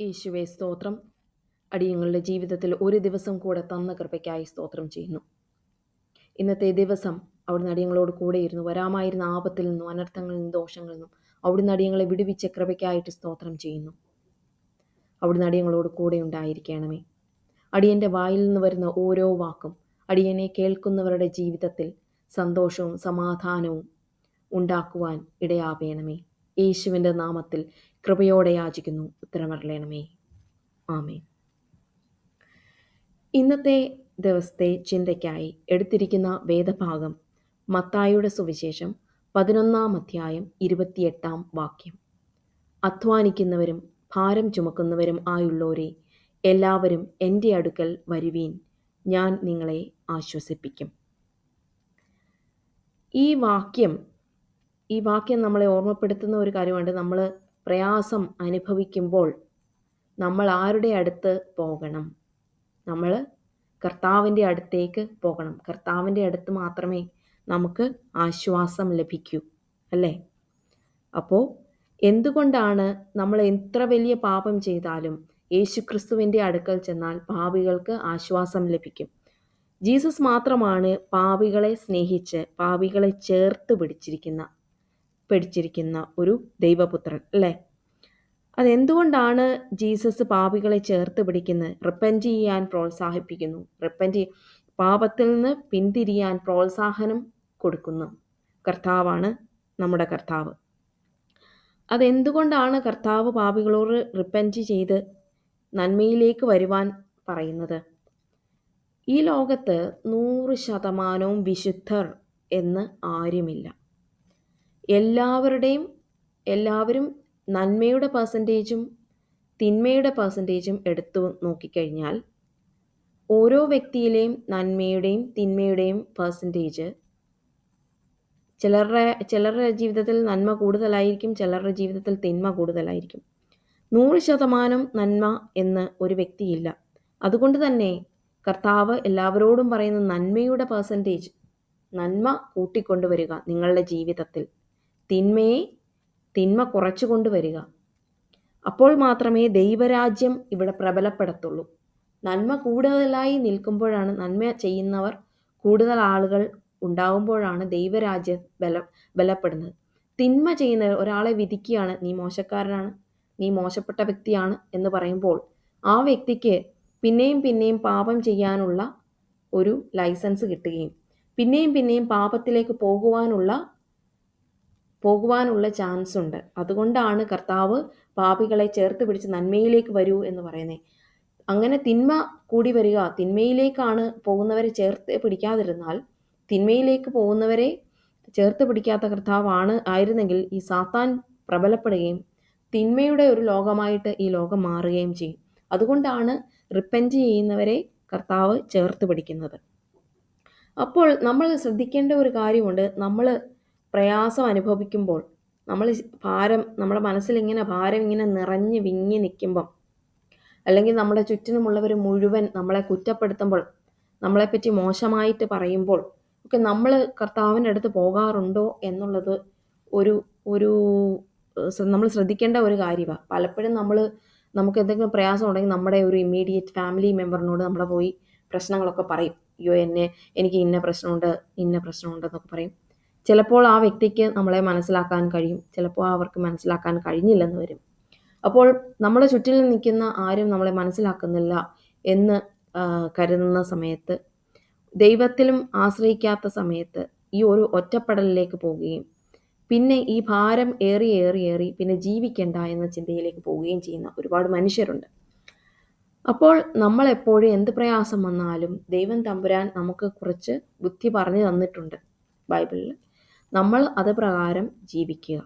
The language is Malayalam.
യേശുവെ സ്തോത്രം. അടിയങ്ങളുടെ ജീവിതത്തിൽ ഒരു ദിവസം കൂടെ തന്ന കൃപയ്ക്കായി സ്തോത്രം ചെയ്യുന്നു. ഇന്നത്തെ ദിവസം അവിടുന്ന് അടിയങ്ങളോട് കൂടെയിരുന്നു വരാമായിരുന്ന ആപത്തിൽ നിന്നും അനർത്ഥങ്ങളിൽ നിന്നും ദോഷങ്ങളിൽ നിന്നും അവിടുന്ന് അടിയങ്ങളെ വിടുവിച്ച കൃപയ്ക്കായിട്ട് സ്തോത്രം ചെയ്യുന്നു. അവിടുന്ന് അടിയങ്ങളോട് കൂടെ ഉണ്ടായിരിക്കണമേ. അടിയന്റെ വായിൽ നിന്ന് വരുന്ന ഓരോ വാക്കും അടിയനെ കേൾക്കുന്നവരുടെ ജീവിതത്തിൽ സന്തോഷവും സമാധാനവും ഉണ്ടാക്കുവാൻ ഇടയാവേണമേ. യേശുവിന്റെ നാമത്തിൽ കൃപയോടെ യാചിക്കുന്നു. ഉത്തരമറിയണമേ ആമേ ഇന്നത്തെ ദിവസത്തെ ചിന്തയ്ക്കായി എടുത്തിരിക്കുന്ന വേദഭാഗം മത്തായുടെ സുവിശേഷം പതിനൊന്നാം അധ്യായം ഇരുപത്തിയെട്ടാം വാക്യം. അധ്വാനിക്കുന്നവരും ഭാരം ചുമക്കുന്നവരും ആയുള്ളവരെ എല്ലാവരും എന്റെ അടുക്കൽ വരുവീൻ. ഞാൻ നിങ്ങളെ ആശ്വസിപ്പിക്കും. ഈ വാക്യം ഈ വാക്യം നമ്മളെ ഓർമ്മപ്പെടുത്തുന്ന ഒരു കാര്യമുണ്ട്. നമ്മൾ പ്രയാസം അനുഭവിക്കുമ്പോൾ നമ്മൾ ആരുടെ അടുത്ത് പോകണം? നമ്മൾ കർത്താവിന്റെ അടുത്തേക്ക് പോകണം. കർത്താവിന്റെ അടുത്ത് മാത്രമേ നമുക്ക് ആശ്വാസം ലഭിക്കൂ അല്ലേ? അപ്പോൾ എന്തുകൊണ്ടാണ് നമ്മൾ എത്ര വലിയ പാപം ചെയ്താലും യേശു ക്രിസ്തുവിന്റെ അടുക്കൽ ചെന്നാൽ പാപികൾക്ക് ആശ്വാസം ലഭിക്കും? ജീസസ് മാത്രമാണ് പാപികളെ സ്നേഹിച്ച് പാപികളെ ചേർത്ത് പിടിച്ചിരിക്കുന്ന പിടിച്ചിരിക്കുന്ന ഒരു ദൈവപുത്രൻ അല്ലേ? അതെന്തുകൊണ്ടാണ് ജീസസ് പാപികളെ ചേർത്ത് പിടിക്കുന്നത്? റിപ്പന്റ് ചെയ്യാൻ പ്രോത്സാഹിപ്പിക്കുന്നു. റിപ്പന്റ് പാപത്തിൽ നിന്ന് പിന്തിരിയാൻ പ്രോത്സാഹനം കൊടുക്കുന്നു. കർത്താവാണ് നമ്മുടെ കർത്താവ്. അതെന്തുകൊണ്ടാണ് കർത്താവ് പാപികളോട് റിപ്പന്റ് ചെയ്ത് നന്മയിലേക്ക് വരുവാൻ പറയുന്നത്? ഈ ലോകത്ത് നൂറ് ശതമാനവും വിശുദ്ധർ എന്ന് ആരുമില്ല. എല്ലാവരുടെയും എല്ലാവരും നന്മയുടെ പെർസെന്റേജും തിന്മയുടെ പെർസെന്റേജും എടുത്തു നോക്കിക്കഴിഞ്ഞാൽ ഓരോ വ്യക്തിയിലെയും നന്മയുടെയും തിന്മയുടെയും പെർസെന്റേജ് ചിലരുടെ ചിലരുടെ ജീവിതത്തിൽ നന്മ കൂടുതലായിരിക്കും ചിലരുടെ ജീവിതത്തിൽ തിന്മ കൂടുതലായിരിക്കും. നൂറ് ശതമാനം നന്മ എന്ന് ഒരു വ്യക്തിയില്ല. അതുകൊണ്ട് തന്നെ കർത്താവ് എല്ലാവരോടും പറയുന്ന നന്മയുടെ പെർസെന്റേജ് നന്മ കൂട്ടിക്കൊണ്ടുവരിക നിങ്ങളുടെ ജീവിതത്തിൽ. തിന്മയെ തിന്മ കുറച്ചു കൊണ്ടുവരിക. അപ്പോൾ മാത്രമേ ദൈവരാജ്യം ഇവിടെ പ്രബലപ്പെടത്തുള്ളൂ. നന്മ കൂടുതലായി നിൽക്കുമ്പോഴാണ് നന്മ ചെയ്യുന്നവർ കൂടുതൽ ആളുകൾ ഉണ്ടാകുമ്പോഴാണ് ദൈവരാജ്യം ബല ബലപ്പെടുന്നത്. തിന്മ ചെയ്യുന്ന ഒരാളെ വിധിക്കുകയാണ് നീ മോശക്കാരനാണ് നീ മോശപ്പെട്ട വ്യക്തിയാണ് എന്ന് പറയുമ്പോൾ ആ വ്യക്തിക്ക് പിന്നെയും പിന്നെയും പാപം ചെയ്യാനുള്ള ഒരു ലൈസൻസ് കിട്ടുകയും പിന്നെയും പിന്നെയും പാപത്തിലേക്ക് പോകുവാനുള്ള പോകുവാനുള്ള ചാൻസ് ഉണ്ട്. അതുകൊണ്ടാണ് കർത്താവ് പാപികളെ ചേർത്ത് പിടിച്ച് നന്മയിലേക്ക് വരൂ എന്ന് പറയുന്നത് അങ്ങനെ തിന്മ കൂടി വരിക തിന്മയിലേക്കാണ് പോകുന്നവരെ ചേർത്ത് പിടിക്കാതിരുന്നാൽ തിന്മയിലേക്ക് പോകുന്നവരെ ചേർത്ത് പിടിക്കാത്ത കർത്താവാണ് ആയിരുന്നെങ്കിൽ ഈ സാത്താൻ പ്രബലപ്പെടുകയും തിന്മയുടെ ഒരു ലോകമായിട്ട് ഈ ലോകം മാറുകയും ചെയ്യും. അതുകൊണ്ടാണ് റിപ്പന്റ് ചെയ്യുന്നവരെ കർത്താവ് ചേർത്ത് പിടിക്കുന്നത്. അപ്പോൾ നമ്മൾ ശ്രദ്ധിക്കേണ്ട ഒരു കാര്യമുണ്ട്. നമ്മൾ പ്രയാസം അനുഭവിക്കുമ്പോൾ നമ്മൾ ഭാരം നമ്മുടെ മനസ്സിലിങ്ങനെ ഭാരം ഇങ്ങനെ നിറഞ്ഞ് വിങ്ങി നിൽക്കുമ്പം അല്ലെങ്കിൽ നമ്മുടെ ചുറ്റിനുമുള്ളവർ മുഴുവൻ നമ്മളെ കുറ്റപ്പെടുത്തുമ്പോൾ നമ്മളെപ്പറ്റി മോശമായിട്ട് പറയുമ്പോൾ ഒക്കെ നമ്മൾ കർത്താവിന്റെ അടുത്ത് പോകാറുണ്ടോ എന്നുള്ളത് ഒരു ഒരു നമ്മൾ ശ്രദ്ധിക്കേണ്ട ഒരു കാര്യമാണ് പലപ്പോഴും നമ്മൾ നമുക്ക് എന്തെങ്കിലും പ്രയാസം ഉണ്ടെങ്കിൽ നമ്മുടെ ഒരു ഇമ്മീഡിയറ്റ് ഫാമിലി മെമ്പറിനോട് നമ്മൾ പോയി പ്രശ്നങ്ങളൊക്കെ പറയും. അയ്യോ എന്നെ എനിക്ക് ഇന്ന പ്രശ്നമുണ്ട് ഇന്ന പ്രശ്നമുണ്ടെന്നൊക്കെ പറയും. ചിലപ്പോൾ ആ വ്യക്തിക്ക് നമ്മളെ മനസ്സിലാക്കാൻ കഴിയും. ചിലപ്പോൾ അവർക്ക് മനസ്സിലാക്കാൻ കഴിഞ്ഞില്ലെന്ന് വരും. അപ്പോൾ നമ്മുടെ ചുറ്റിൽ നിൽക്കുന്ന ആരും നമ്മളെ മനസ്സിലാക്കുന്നില്ല എന്ന് കരുതുന്ന സമയത്ത് ദൈവത്തിലും ആശ്രയിക്കാത്ത സമയത്ത് ഈ ഒരു ഒറ്റപ്പെടലിലേക്ക് പോവുകയും പിന്നെ ഈ ഭാരം ഏറി ഏറി ഏറി പിന്നെ ജീവിക്കേണ്ട എന്ന ചിന്തയിലേക്ക് പോവുകയും ചെയ്യുന്ന ഒരുപാട് മനുഷ്യരുണ്ട്. അപ്പോൾ നമ്മൾ എപ്പോഴും എന്ത് പ്രയാസം വന്നാലും ദൈവം തമ്പുരാൻ നമുക്ക് കുറച്ച് ബുദ്ധി പറഞ്ഞു തന്നിട്ടുണ്ട് ബൈബിളിൽ നമ്മൾ അത് പ്രകാരം ജീവിക്കുക.